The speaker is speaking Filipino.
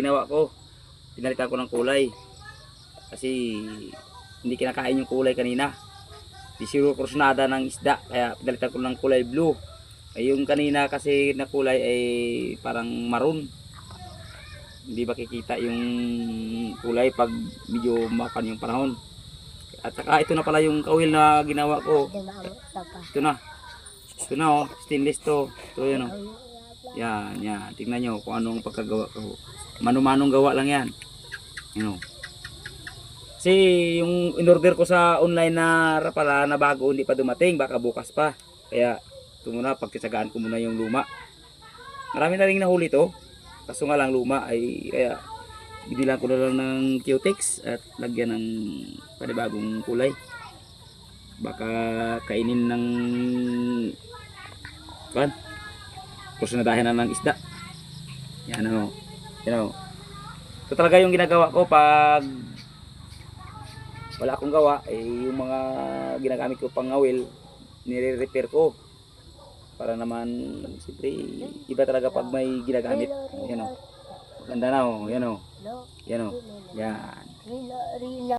ginawa ko, pinalitan ko ng kulay. Kasi hindi kinakain yung kulay kanina. Di siguro krusnada ng isda, kaya pinalitan ko ng kulay blue. Ay yung kanina kasi na kulay ay parang maroon. Hindi ba kikita yung kulay pag medyo mapan yung panahon. At saka ito na pala yung kawil na ginawa ko. Ito na. Ito na oh, stainless to. Ito yan oh. Yan, yan. Tingnan nyo kung anong pagkagawa ko. Mano-manong gawa lang yan. Yan oh. Kasi yung in-order ko sa online na pala na bago hindi pa dumating, baka bukas pa. Kaya ito muna, pagkatsagaan ko muna yung luma. Marami na rin nahuli to. Kaso nga lang luma ay kaya binilang ko na lang ng Q-Tex at lagyan ng panibagong kulay. Baka kainin ng kan kursunadahin na ng isda. Yan ano. Yan o. Ito talaga yung ginagawa ko pag wala akong gawa, eh, yung mga ginagamit ko pang ngawil, nire-repair ko. Para naman, siyempre, iba talaga pag may ginagamit. Yan o. Ganda na o. Yan o. No, Yan o. Yan. rila, rila.